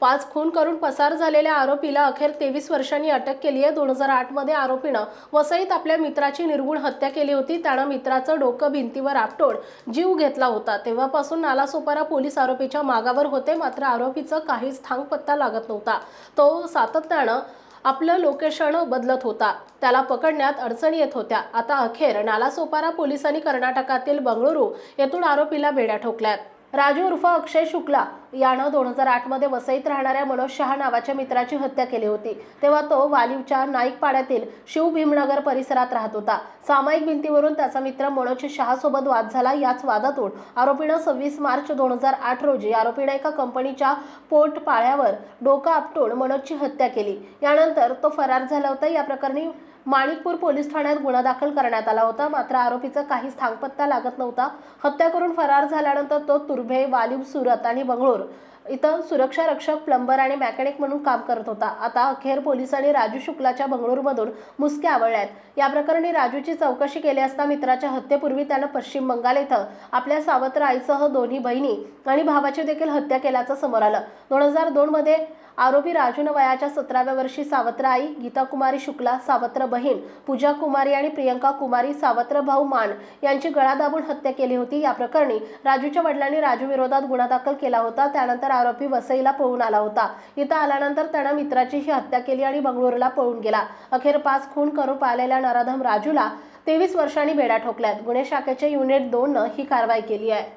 पाच खून करून पसार झालेल्या आरोपीला अखेर तेवीस वर्षांनी अटक केली आहे. दोन हजार आठमध्ये आरोपीनं वसईत आपल्या मित्राची निर्गुण हत्या केली होती. त्यानं मित्राचं डोकं भिंतीवर आपटोड जीव घेतला होता. तेव्हापासून नालासोपारा पोलीस आरोपीच्या मागावर होते. मात्र आरोपीचं काहीच थांग पत्ता लागत नव्हता. तो सातत्यानं आपलं लोकेशन बदलत होता. त्याला पकडण्यात अडचणी येत होत्या. आता अखेर नालासोपारा पोलिसांनी कर्नाटकातील बंगळुरू येथून आरोपीला बेड्या ठोकल्यात. राजू उर्फ अक्षय शुक्ला यानं दोन हजार आठमध्ये वसईत राहणाऱ्या मनोज शहा नावाच्या मित्राची हत्या केली होती. तेव्हा तो वालीवच्या नाईकपाड्यातील शिव भीमनगर परिसरात राहत होता. सामायिक भिंतीवरून त्याचा मित्र मनोज शहासोबत वाद झाला याच वादातून आरोपीनं सव्वीस मार्च दोन हजार आठ रोजी आरोपीनं एका कंपनीच्या पोट पाळ्यावर डोका आपटून मनोजची हत्या केली. यानंतर तो फरार झाला होता. या प्रकरणी माणिकपूर पोलीस ठाण्यात गुन्हा दाखल करण्यात आला होता. मात्र आरोपीचा काही थांगपत्ता लागत नव्हता. हत्या करून फरार झाल्यानंतर तो तुर्भे वालिव सुरत आणि बंगळूर valor इथं सुरक्षा रक्षक प्लंबर आणि मॅकॅनिक म्हणून काम करत होता. आता अखेर पोलिसांनी राजू शुक्लाच्या बंगळूरमधून मुसक्या आवळल्यात या प्रकरणी राजूची चौकशी केली असता मित्राच्या हत्येपूर्वी त्यानं पश्चिम बंगाल इथं आपल्या सावत्र आईसह दोन्ही बहिणी आणि भावाची देखील हत्या केल्याचं समोर आलं. दोन हजार दोनमध्ये आरोपी राजून वयाच्या सतराव्या वर्षी सावत्र आई गीता कुमारी शुक्ला सावत्र बहीण पूजा कुमारी आणि प्रियंका कुमारी सावत्र भाऊ मान यांची गळा दाबून हत्या केली होती. या प्रकरणी राजूच्या वडिलांनी राजू विरोधात गुन्हा दाखल केला होता. त्यानंतर आरोपी वसईला पळून आला होता. इथं आल्यानंतर त्यानं मित्राची ही हत्या केली आणि बंगळुरूला पळून गेला. अखेर पाच खून करून पाळलेल्या नराधम राजूला तेवीस वर्षांनी बेडा ठोकल्यात. गुन्हे शाखेच्या युनिट दोननं ही कारवाई केली आहे.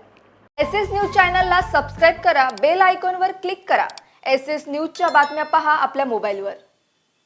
एस एस न्यूज चॅनलला सबस्क्राईब करा बेल आयकॉनवर क्लिक करा. एस एस न्यूजच्या बातम्या पहा आपल्या मोबाईलवर.